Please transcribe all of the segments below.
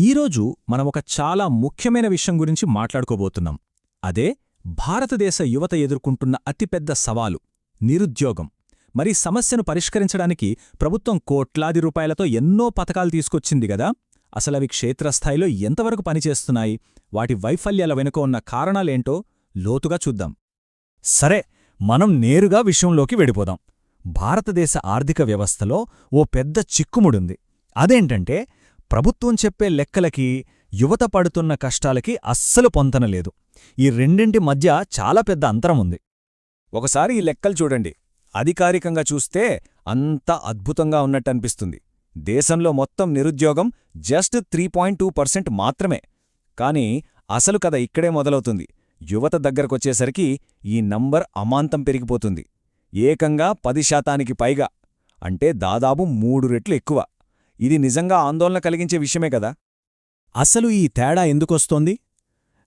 ఈరోజు మనం ఒక చాలా ముఖ్యమైన విషయం గురించి మాట్లాడుకోబోతున్నాం. అదే భారతదేశ యువత ఎదుర్కొంటున్న అతిపెద్ద సవాలు నిరుద్యోగం. మరి సమస్యను పరిష్కరించడానికి ప్రభుత్వం కోట్లాది రూపాయలతో ఎన్నో పథకాలు తీసుకొచ్చింది గదా? అసలవి క్షేత్రస్థాయిలో ఎంతవరకు పనిచేస్తున్నాయి? వాటి వైఫల్యాల వెనుక ఉన్న కారణాలేంటో లోతుగా చూద్దాం. సరే మనం నేరుగా విషయంలోకి వెళ్ళిపోదాం. భారతదేశ ఆర్థిక వ్యవస్థలో ఓ పెద్ద చిక్కుముడుంది. అదేంటంటే ప్రభుత్వం చెప్పే లెక్కలకి యువత పడుతున్న కష్టాలకి అస్సలు పొంతనలేదు ఈ రెండింటి మధ్య చాలా పెద్ద అంతరం ఉంది. ఒకసారి ఈ లెక్కలు చూడండి. అధికారికంగా చూస్తే అంత అద్భుతంగా ఉన్నట్టనిపిస్తుంది దేశంలో మొత్తం నిరుద్యోగం just three point two percent మాత్రమే. కాని అసలు కథ ఇక్కడే మొదలవుతుంది. యువత దగ్గరకొచ్చేసరికి ఈ నంబర్ అమాంతం పెరిగిపోతుంది. ఏకంగా పది శాతానికి పైగా. అంటే దాదాపు మూడు రెట్లు ఎక్కువ. ఇది నిజంగా ఆందోళన కలిగించే విషయమే కదా? అసలు ఈ తేడా ఎందుకొస్తోంది?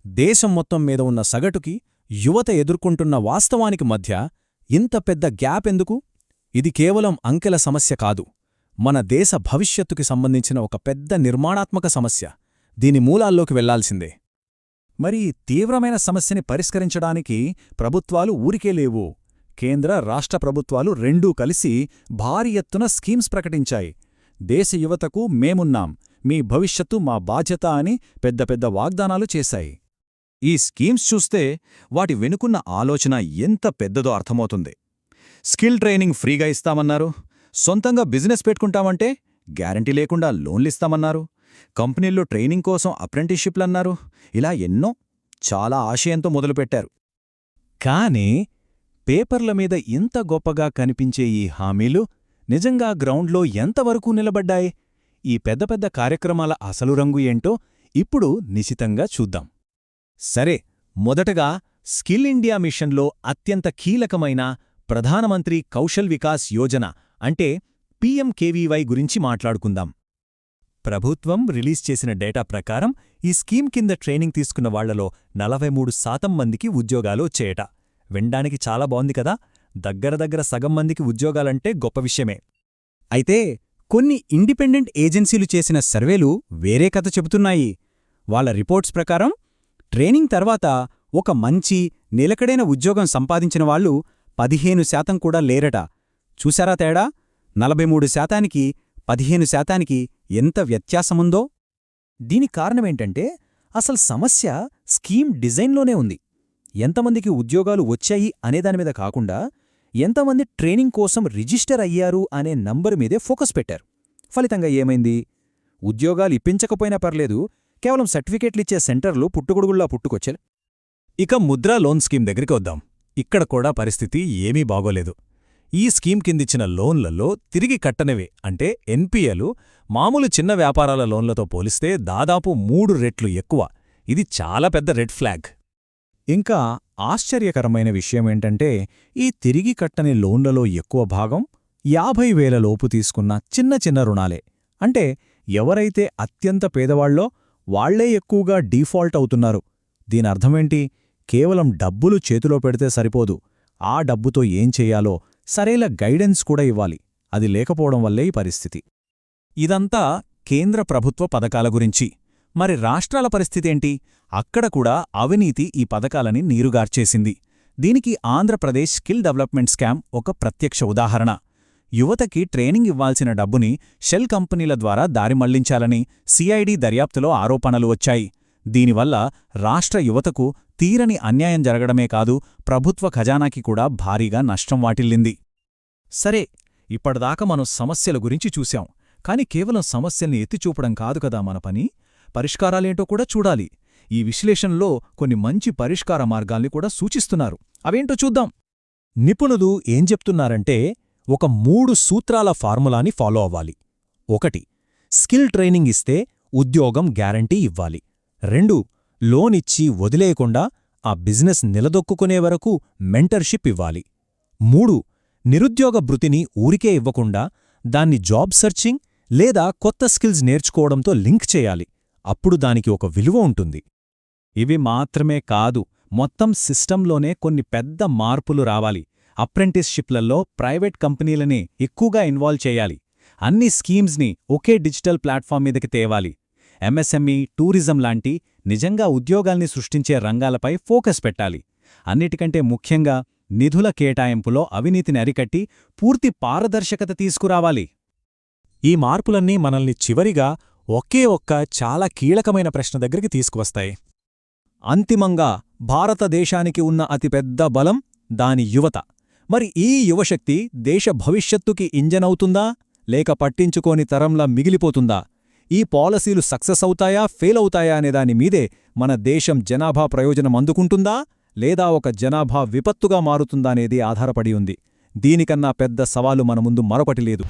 దేశం మొత్తం మీద ఉన్న సగటుకి యువత ఎదుర్కొంటున్న వాస్తవానికి మధ్య ఇంత పెద్ద గ్యాప్ ఎందుకు? ఇది కేవలం అంకెల సమస్య కాదు. మన దేశ భవిష్యత్తుకి సంబంధించిన ఒక పెద్ద నిర్మాణాత్మక సమస్య. దీని మూలాల్లోకి వెళ్ళాల్సిందే. మరి తీవ్రమైన సమస్యని పరిష్కరించడానికి ప్రభుత్వాలు ఊరికే లేవు. కేంద్ర రాష్ట్ర ప్రభుత్వాలు రెండూ కలిసి భారీ ఎత్తున స్కీమ్స్ ప్రకటించాయి. దేశ యువతకు మేమున్నాం మీ భవిష్యత్తు మా బాధ్యత అని పెద్ద పెద్ద వాగ్దానాలు చేశాయి. ఈ స్కీమ్స్ చూస్తే వాటి వెనుకున్న ఆలోచన ఎంత పెద్దదో అర్థమవుతుంది. స్కిల్ ట్రైనింగ్ ఫ్రీగా ఇస్తామన్నారు సొంతంగా బిజినెస్ పెట్టుకుంటామంటే గ్యారంటీ లేకుండా లోన్లిస్తామన్నారు కంపెనీల్లో ట్రైనింగ్ కోసం అప్రెంటిస్షిప్లన్నారు ఇలా ఎన్నో చాలా ఆశయంతో మొదలుపెట్టారు. కాని పేపర్ల మీద ఇంత గొప్పగా కనిపించే ఈ హామీలు నిజంగా గ్రౌండ్లో ఎంతవరకు నిలబడ్డాయి? ఈ పెద్ద పెద్ద కార్యక్రమాల అసలు రంగు ఏంటో ఇప్పుడు నిశితంగా చూద్దాం. సరే మొదటగా స్కిల్ ఇండియా మిషన్లో అత్యంత కీలకమైన ప్రధానమంత్రి కౌశల్ వికాస్ యోజన అంటే పీఎంకేవీవై గురించి మాట్లాడుకుందాం. ప్రభుత్వం రిలీజ్ చేసిన డేటా ప్రకారం ఈ స్కీమ్ కింద ట్రైనింగ్ తీసుకున్న వాళ్ళలో నలభై మూడు శాతం మందికి ఉద్యోగాలు వచ్చేయట. వినడానికి చాలా బావుంది కదా? దగ్గర దగ్గర సగం మందికి ఉద్యోగాలంటే గొప్ప విషయమే. అయితే కొన్ని ఇండిపెండెంట్ ఏజెన్సీలు చేసిన సర్వేలు వేరే కథ చెబుతున్నాయి. వాళ్ళ రిపోర్ట్స్ ప్రకారం ట్రైనింగ్ తర్వాత ఒక మంచి నిలకడైన ఉద్యోగం సంపాదించిన వాళ్ళు పదిహేను శాతం కూడా లేరట. చూశారా తేడా? నలభై మూడు శాతానికి పదిహేను శాతానికి ఎంత వ్యత్యాసముందో? దీని కారణమేంటంటే అసలు సమస్య స్కీమ్ డిజైన్లోనే ఉంది. ఎంతమందికి ఉద్యోగాలు వచ్చాయి అనేదానిమీద కాకుండా ఎంతమంది ట్రైనింగ్ కోసం రిజిస్టర్ అయ్యారు అనే నంబరు మీదే ఫోకస్ పెట్టారు. ఫలితంగా ఏమైంది? ఉద్యోగాలు ఇప్పించకపోయినా పర్లేదు కేవలం సర్టిఫికేట్లిచ్చే సెంటర్లు పుట్టుగొడుగుల్లా పుట్టుకొచ్చారు. ఇక ముద్రా లోన్ స్కీమ్ దగ్గరికి వద్దాం. ఇక్కడ కూడా పరిస్థితి ఏమీ బాగోలేదు. ఈ స్కీమ్ కిందిచ్చిన లోన్లలో తిరిగి కట్టనివే. అంటే ఎన్పిఎలు మామూలు చిన్న వ్యాపారాల లోన్లతో పోలిస్తే దాదాపు మూడు రెట్లు ఎక్కువ. ఇది చాలా పెద్ద రెడ్ ఫ్లాగ్. ఇంకా ఆశ్చర్యకరమైన విషయమేంటంటే ఈ తిరిగి కట్టని లోన్లలో ఎక్కువ భాగం యాభై వేల లోపు తీసుకున్న చిన్న చిన్న రుణాలే. అంటే ఎవరైతే అత్యంత పేదవాళ్ళో వాళ్ళే ఎక్కువగా డీఫాల్ట్ అవుతున్నారు. దీనర్థమేంటి కేవలం డబ్బులు చేతిలో పెడితే సరిపోదు. ఆ డబ్బుతో ఏం చెయ్యాలో సరైన గైడెన్స్ కూడా ఇవ్వాలి. అది లేకపోవడం వల్లే ఈ పరిస్థితి. ఇదంతా కేంద్ర ప్రభుత్వ పథకాల గురించి. మరి రాష్ట్రాల పరిస్థితేంటి? అక్కడ కూడా అవినీతి ఈ పథకాలని నీరుగార్చేసింది. దీనికి ఆంధ్రప్రదేశ్ స్కిల్ డెవలప్మెంట్ స్కామ్ ఒక ప్రత్యక్ష ఉదాహరణ. యువతకి ట్రైనింగ్ ఇవ్వాల్సిన డబ్బుని షెల్ కంపెనీల ద్వారా దారి మళ్ళించాలని సిఐడి దర్యాప్తులో ఆరోపణలు వచ్చాయి. దీనివల్ల రాష్ట్ర యువతకు తీరని అన్యాయం జరగడమే కాదు ప్రభుత్వ ఖజానాకి కూడా భారీగా నష్టం వాటిల్లింది. సరే ఇప్పటిదాకా మనం సమస్యల గురించి చూశాం. కాని కేవలం సమస్యల్ని ఎత్తిచూపడం కాదు కదా మన పని? పరిష్కారాలేంటో కూడా చూడాలి. ఈ విశ్లేషణలో కొన్ని మంచి పరిష్కార మార్గాల్ని కూడా సూచిస్తున్నారు. అవేంటో చూద్దాం. నిపుణులు ఏం చెప్తున్నారంటే ఒక మూడు సూత్రాల ఫార్ములాని ఫాలో అవ్వాలి. ఒకటి స్కిల్ ట్రైనింగ్ ఇస్తే ఉద్యోగం గ్యారంటీ ఇవ్వాలి. రెండు లోన్ ఇచ్చి వదిలేయకుండా ఆ బిజినెస్ నిలదొక్కునే వరకు మెంటర్షిప్ ఇవ్వాలి. మూడు నిరుద్యోగ భృతిని ఊరికే ఇవ్వకుండా దాన్ని జాబ్ సర్చింగ్ లేదా కొత్త స్కిల్స్ నేర్చుకోవడంతో లింక్ చేయాలి. అప్పుడు దానికి ఒక విలువ ఉంటుంది. ఇవి మాత్రమే కాదు మొత్తం సిస్టంలోనే కొన్ని పెద్ద మార్పులు రావాలి. అప్రెంటిస్షిప్లలో ప్రైవేట్ కంపెనీలనే ఎక్కువగా ఇన్వాల్వ్ చేయాలి. అన్ని స్కీమ్స్ని ఒకే డిజిటల్ ప్లాట్ఫామ్ మీదకి తేవాలి. ఎంఎస్ఎంఈ టూరిజం లాంటి నిజంగా ఉద్యోగాల్ని సృష్టించే రంగాలపై ఫోకస్ పెట్టాలి. అన్నిటికంటే ముఖ్యంగా నిధుల కేటాయింపులో అవినీతిని అరికట్టి పూర్తి పారదర్శకత తీసుకురావాలి. ఈ మార్పులన్నీ మనల్ని చివరిగా ఒకే ఒక్క చాలా కీలకమైన ప్రశ్న దగ్గరికి తీసుకువస్తాయి. అంతిమంగా భారతదేశానికి ఉన్న అతిపెద్ద బలం దాని యువత. మరి ఈ యువశక్తి దేశ భవిష్యత్తుకి ఇంజనవుతుందా? లేక పట్టించుకోని తరంలా మిగిలిపోతుందా? ఈ పాలసీలు సక్సెస్ అవుతాయా? ఫెయిల్ అవుతాయా అనే దాని మీదే మన దేశం జనాభా ప్రయోజనం అందుకుంటుందా? లేదా ఒక జనాభా విపత్తుగా మారుతుందా అనేది ఆధారపడి ఉంది. దీనికన్నా పెద్ద సవాలు మన ముందు మరొకటి లేదు.